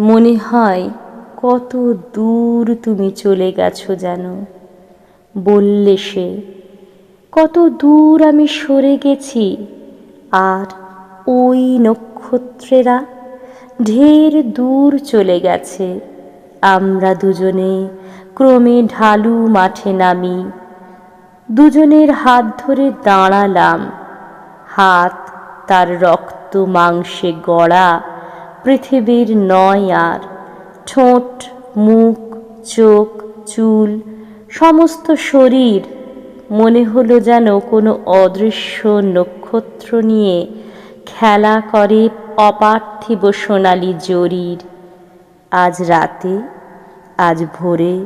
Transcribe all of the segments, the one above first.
মনে হয় কত দূর তুমি চলে গেছো যেন বললে সে, কত দূর আমি সরে গেছি। আর ওই নক্ষত্রেরা ঢের দূর চলে গেছে। আমরা দুজনে ক্রমে ঢালু মাঠে নামি। দুজনের হাত ধরে দাঁড়ালাম। হাত তার রক্ত মাংসে গড়া পৃথিবীর নয় আর। ঠোঁট, মুখ, চোখ, চুল, সমস্ত শরীর মনে হলো যেন কোনো অদৃশ্য নক্ষত্র নিয়ে খেলা করে অপার্থিব সোনালি জরির। আজ রাতে, আজ ভোরে,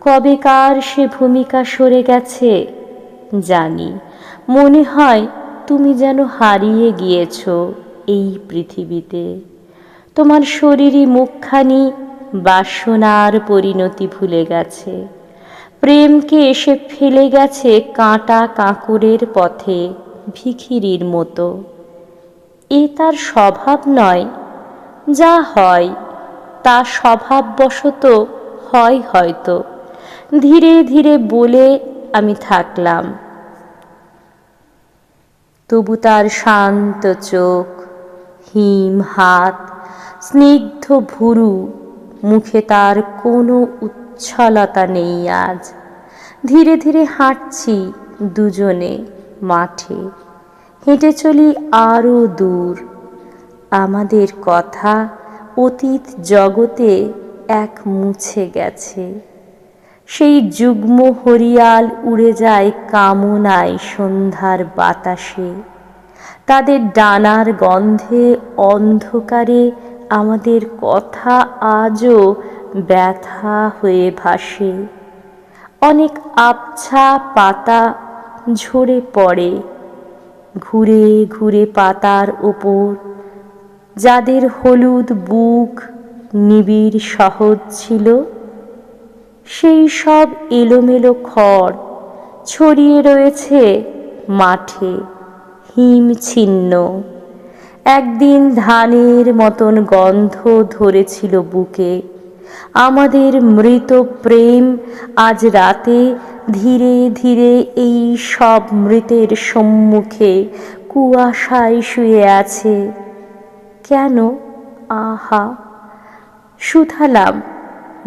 কবেকার সে ভূমিকা সরে গেছে জানি। মনে হয় তুমি যেন হারিয়ে গিয়েছ এই পৃথিবীতে। তোমার শরীরই মুখখানি, বাসনার পরিণতি ভুলে গেছে। প্রেমকে এসে ফেলে গেছে কাঁটা কাঁকুরের পথে ভিখিরির মতো। এ তার স্বভাব নয়। যা হয়, তা স্বভাববশত হয় হয়তো। ধীরে ধীরে বলে আমি থাকলাম। তবু তার শান্ত চোখ হিম হাত, স্নিগ্ধ ভুরু, মুখে তার কোনো উচ্ছলতা নেই আজ। ধীরে ধীরে হাঁটছি দুজনে মাঠে। হেঁটে চলি আরও দূর। আমাদের কথা অতীত জগতে এক মুছে গেছে। সেই যুগ্ম হরিয়াল উড়ে যায় কামনায় সন্ধ্যার বাতাসে। তাদের ডানার গন্ধে অন্ধকারে আমাদের কথা আজও ব্যথা হয়ে ভাসে। অনেক আবছা পাতা ঝরে পড়ে। ঘুরে ঘুরে পাতার ওপর যাদের হলুদ বুক নিবিড় সহজ ছিল, সেই সব এলোমেলো খড় ছড়িয়ে রয়েছে মাঠে। হিম ছিন্ন। একদিন ধানের মতন গন্ধ ধরেছিল বুকে। আমাদের মৃত প্রেম আজ রাতে ধীরে ধীরে এই সব মৃতের সম্মুখে কুয়াশায় শুয়ে আছে। কেন? আহা! শুধালাম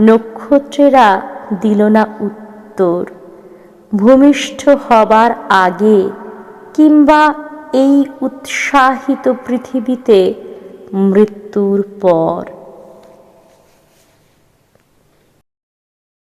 নক্ষত্রেরা দিল না উত্তর। ভূমিষ্ঠ হবার আগে কিংবা এই উৎসাহিত পৃথিবীতে মৃত্যুর পর।